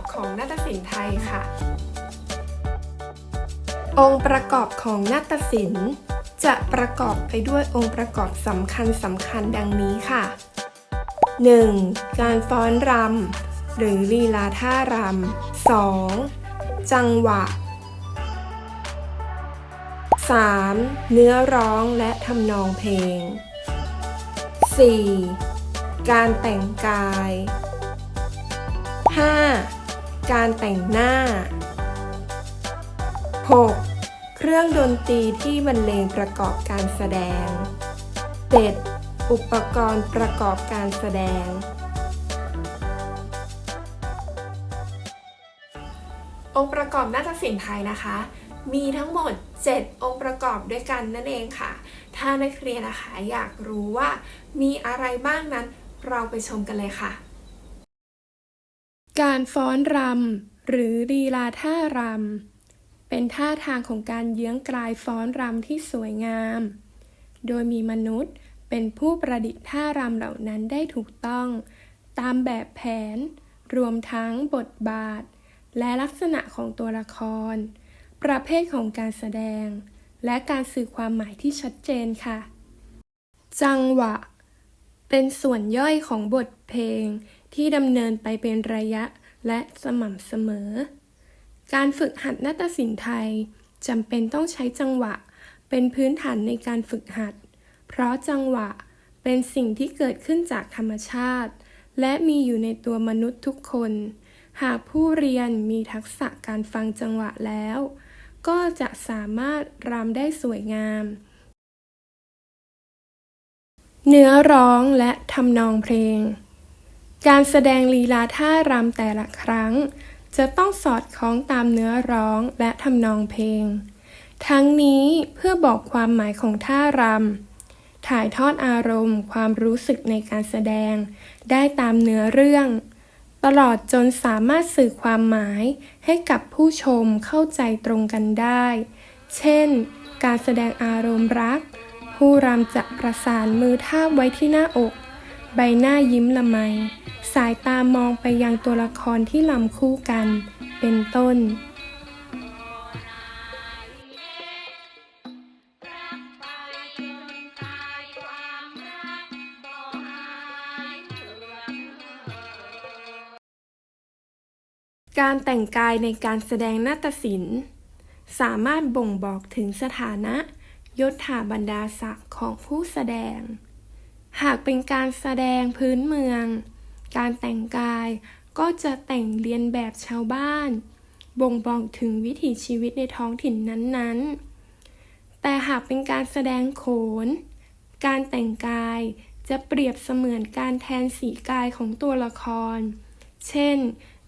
บของนาฏศิลป์ไทยค่ะ องค์ประกอบของนาฏศิลป์ จะประกอบไปด้วยองค์ประกอบสำคัญสำคัญดังนี้ค่ะ 1. การฟ้อนรำหรือลีลาท่ารำ 2. จังหวะ 3. เนื้อร้องและทำนองเพลง 4. การแต่งกาย 5. การแต่งหน้า 6. เครื่องดนตรีที่บรรเลงประกอบการแสดง 7. อุปกรณ์ประกอบการแสดง องค์ประกอบนาฏศิลป์ไทยนะคะ มีทั้งหมด 7 องค์ประกอบด้วยกันนั่นเองค่ะ ถ้านักเรียนนะคะอยากรู้ว่ามีอะไรบ้างนั้นเราไปชมกันเลยค่ะ การฟ้อนรำหรือลีลาท่ารำเป็นท่าทางของการเยื้องกลายฟ้อนรำที่สวยงาม โดยมีมนุษย์เป็นผู้ประดิษฐ์ท่ารำเหล่านั้นได้ถูกต้อง ตามแบบแผน รวมทั้งบทบาท และลักษณะของตัวละคร ประเภทของการแสดง และการสื่อความหมายที่ชัดเจนค่ะ จังหวะ เป็นส่วนย่อยของบทเพลงที่ดำเนินไปเป็นระยะและสม่ำเสมอ การฝึกหัดนาฏศิลป์ไทยจำเป็นต้องใช้จังหวะ เป็นพื้นฐานในการฝึกหัด เพราะจังหวะเป็นสิ่งที่เกิดขึ้นจากธรรมชาติ และมีอยู่ในตัวมนุษย์ทุกคน หากผู้เรียนมีทักษะการฟังจังหวะแล้ว ก็จะสามารถรำได้สวยงาม เนื้อร้องและทำนองเพลง การแสดงลีลาท่ารำแต่ละครั้ง จะต้องสอดคล้องตามเนื้อร้องและทำนองเพลง ทั้งนี้เพื่อบอกความหมายของท่ารำถ่ายทอดอารมณ์ ความรู้สึกในการแสดง ได้ตามเนื้อเรื่อง ตลอดจนสามารถสื่อความหมายให้กับผู้ชมเข้าใจตรงกันได้ เช่น การแสดงอารมณ์รัก ผู้รำจะประสานมือทาบไว้ที่หน้าอก ใบหน้ายิ้มละไม สายตามองไปยังตัวละครที่ลำคู่กัน เป็นต้นการแต่งกายในการแสดงนาฏศิลป์ สามารถบ่งบอกถึงสถานะ ยศถาบรรดาศักดิ์ของผู้แสดง หากเป็นการแสดงพื้นเมือง การแต่งกายก็จะแต่งเรียนแบบชาวบ้าน บ่งบอกถึงวิถีชีวิตในท้องถิ่นนั้นๆ แต่หากเป็นการแสดงโขน การแต่งกายจะเปรียบเสมือนการแทนสีกายของตัวละคร เช่น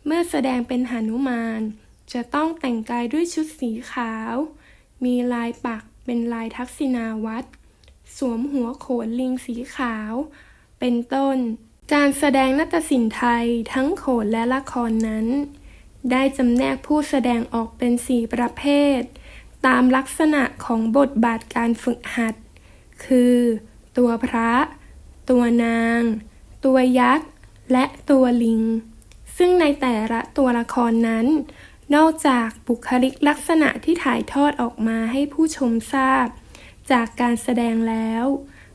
เมื่อแสดงเป็นหนุมาน จะต้องแต่งกายด้วยชุดสีขาว มีลายปัก เป็นลายทักษิณาวัตรสวมหัวโขนลิงสีขาว เป็นต้น การแสดงนาฏศิลป์ไทยทั้งโขนและละครนั้น ได้จำแนกผู้แสดงออกเป็นสี่ประเภท ตามลักษณะของบทบาทการฝึกหัด คือ ตัวพระ ตัวนาง ตัวยักษ์ และตัวลิง ซึ่งในแต่ละตัวละครนั้น นอกจากบุคลิกลักษณะที่ถ่ายทอดออกมาให้ผู้ชมทราบ จากการแสดงแล้ว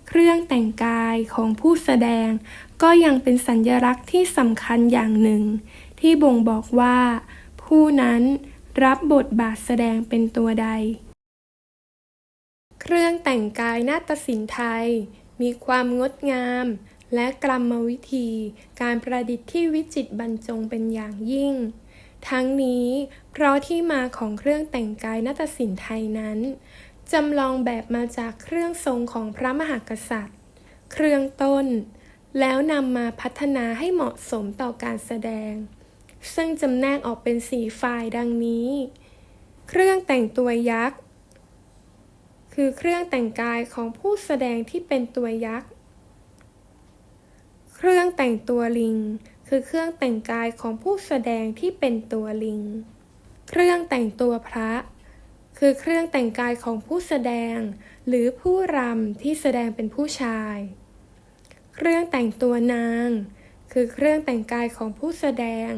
เครื่องแต่งกายของผู้แสดง ก็ยังเป็นสัญลักษณ์ที่สำคัญอย่างหนึ่ง ที่บ่งบอกว่า ผู้นั้นรับบทบาทแสดงเป็นตัวใด เครื่องแต่งกายนาฏศิลป์ไทย มีความงดงาม และกรรมวิธี การประดิษฐ์ที่วิจิตรบรรจงเป็นอย่างยิ่ง ทั้งนี้เพราะที่มาของเครื่องแต่งกายนาฏศิลป์ไทยนั้นจำลองแบบมาจากเครื่องทรงของพระมหากษัตริย์ เครื่องต้น แล้วนำมาพัฒนาให้เหมาะสมต่อการแสดง ซึ่งจำแนกออกเป็นสีฝ่ายดังนี้ เครื่องแต่งตัวยักษ์ คือเครื่องแต่งกายของผู้แสดงที่เป็นตัวยักษ์ เครื่องแต่งตัวลิง คือเครื่องแต่งกายของผู้แสดงที่เป็นตัวลิง เครื่องแต่งตัวพระ คือเครื่องแต่งกายของผู้แสดง หรือผู้รำที่แสดงเป็นผู้ชาย เครื่องแต่งตัวนาง คือเครื่องแต่งกายของผู้แสดง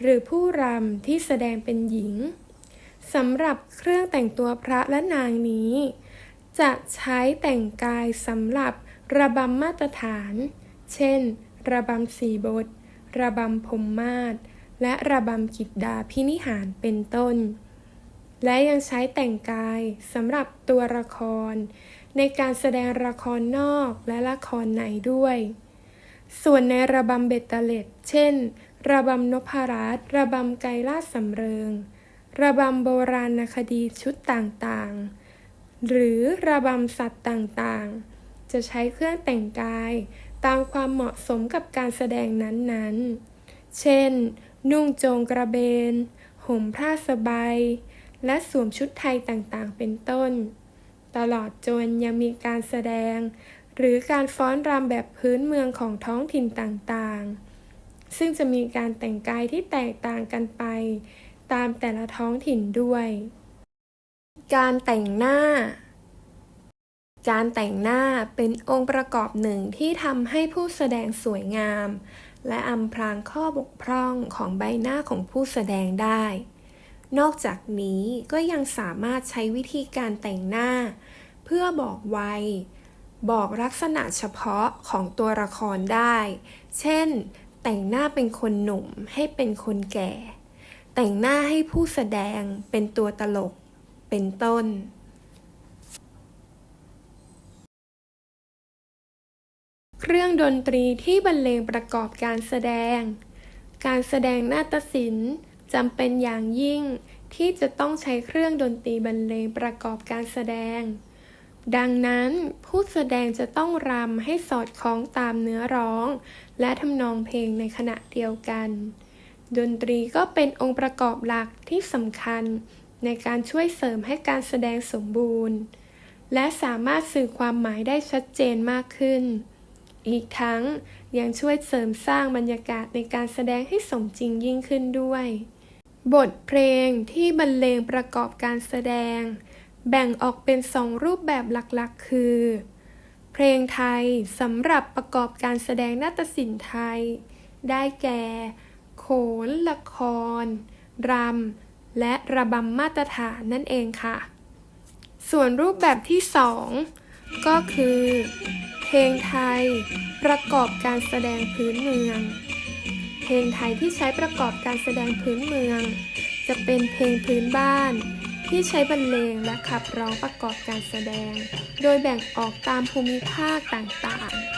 หรือผู้รำที่แสดงเป็นหญิงสำหรับเครื่องแต่งตัวพระและนางนี้ จะใช้แต่งกายสำหรับระบำมาตรฐาน เช่น ระบำสีบท ระบำพมมาศและระบำกิดดาพินิหารเป็นต้น และยังใช้แต่งกายสำหรับตัวละคร ในการแสดงละครนอกและละครในด้วย ส่วนในระบำเบตเตเล็ด เช่น ระบำนพรัตระบำไกรลาชสำเริง ระบำโบราณคดีชุดต่างๆ หรือระบำสัตว์ต่างๆ จะใช้เครื่องแต่งกาย ตามความเหมาะสมกับการแสดงนั้นๆ เช่น นุ่งโจงกระเบน ห่มผ้าสบาย และสวมชุดไทยต่างๆ เป็นต้น ตลอดจนยังมีการแสดง หรือการฟ้อนรำแบบพื้นเมืองของท้องถิ่นต่างๆ ซึ่งจะมีการแต่งกายที่แตกต่างกันไป ตามแต่ละท้องถิ่นด้วย การแต่งหน้า การแต่งหน้าเป็นองค์ประกอบหนึ่งที่ทำให้ผู้แสดงสวยงาม และอำพรางข้อบกพร่องของใบหน้าของผู้แสดงได้ นอกจากนี้ก็ยังสามารถใช้วิธีการแต่งหน้า เพื่อบอกวัย บอกลักษณะเฉพาะของตัวละครได้ เช่น แต่งหน้าเป็นคนหนุ่มให้เป็นคนแก่ แต่งหน้าให้ผู้แสดงเป็นตัวตลก เป็นต้น เครื่องดนตรีที่บรรเลงประกอบการแสดง การแสดงนาฏศิลป์จำเป็นอย่างยิ่งที่จะต้องใช้เครื่องดนตรีบรรเลงประกอบการแสดง ดังนั้นผู้แสดงจะต้องรำให้สอดคล้องตามเนื้อร้อง และทำนองเพลงในขณะเดียวกัน ดนตรีก็เป็นองค์ประกอบหลักที่สำคัญ ในการช่วยเสริมให้การแสดงสมบูรณ์ และสามารถสื่อความหมายได้ชัดเจนมากขึ้น อีกทั้งยังช่วยเสริมสร้างบรรยากาศในการแสดงให้สมจริงยิ่งขึ้นด้วย บทเพลงที่บรรเลงประกอบการแสดง แบ่งออกเป็นสองรูปแบบหลักๆ คือ เพลงไทยสำหรับประกอบการแสดงนาฏศิลป์ไทย ได้แก่ โขน ละคร รำ และระบำมาตรฐานนั่นเองค่ะ ส่วนรูปแบบที่สองก็คือ เพลงไทย ประกอบการแสดงพื้นเมือง เพลงไทยที่ใช้ประกอบการแสดงพื้นเมือง จะเป็นเพลงพื้นบ้าน ที่ใช้บรรเลงและขับร้องประกอบการแสดง โดยแบ่งออกตามภูมิภาคต่างๆ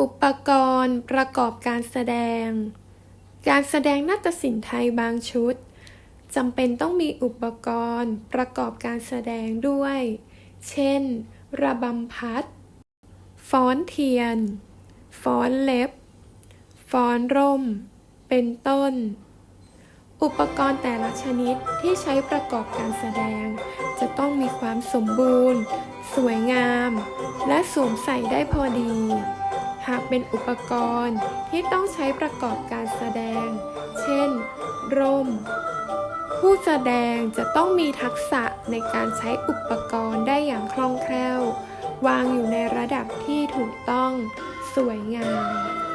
อุปกรณ์ประกอบการแสดง การแสดงนาฏศิลป์ไทยบางชุดจำเป็นต้องมีอุปกรณ์ประกอบการแสดงด้วย เช่น ระบำพัด ฟ้อนเทียน ฟ้อนเล็บ ฟ้อนร่ม เป็นต้น อุปกรณ์แต่ละชนิดที่ใช้ประกอบการแสดง จะต้องมีความสมบูรณ์ สวยงาม และสวมใส่ได้พอดี หากเป็นอุปกรณ์ที่ต้องใช้ประกอบการแสดง เช่น ร่ม ผู้แสดงจะต้องมีทักษะในการใช้อุปกรณ์ได้อย่างคล่องแคล่ว วางอยู่ในระดับที่ถูกต้อง สวยงาม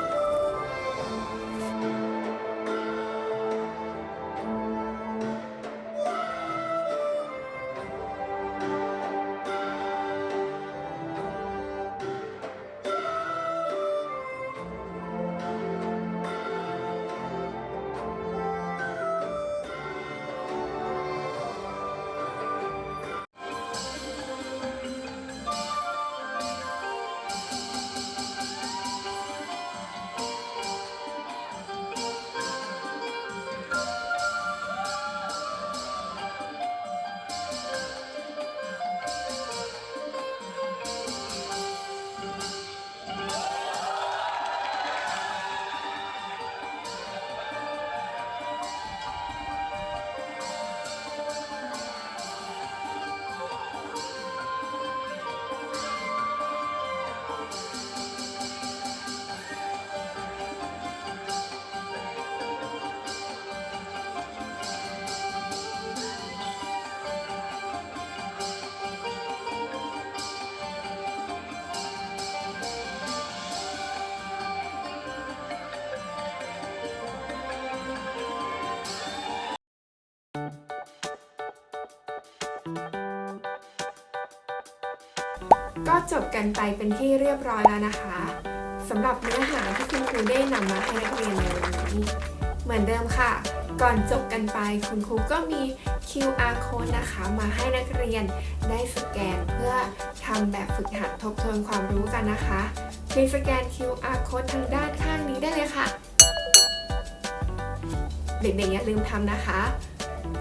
ก็จบกันไปเป็นที่เรียบร้อยแล้วนะคะสำหรับเนื้อหาที่คุณครูได้นำมาให้นักเรียนในวันนี้ เหมือนเดิมค่ะ ก่อนจบกันไปคุณครูก็มี QR code นะคะมาให้นักเรียนได้สแกนเพื่อทำแบบฝึกหัดทบทวนความรู้กันนะคะเพียงสแกน QR code ทางด้านข้างนี้ได้เลยค่ะ เด็กๆอย่าลืมทำนะคะ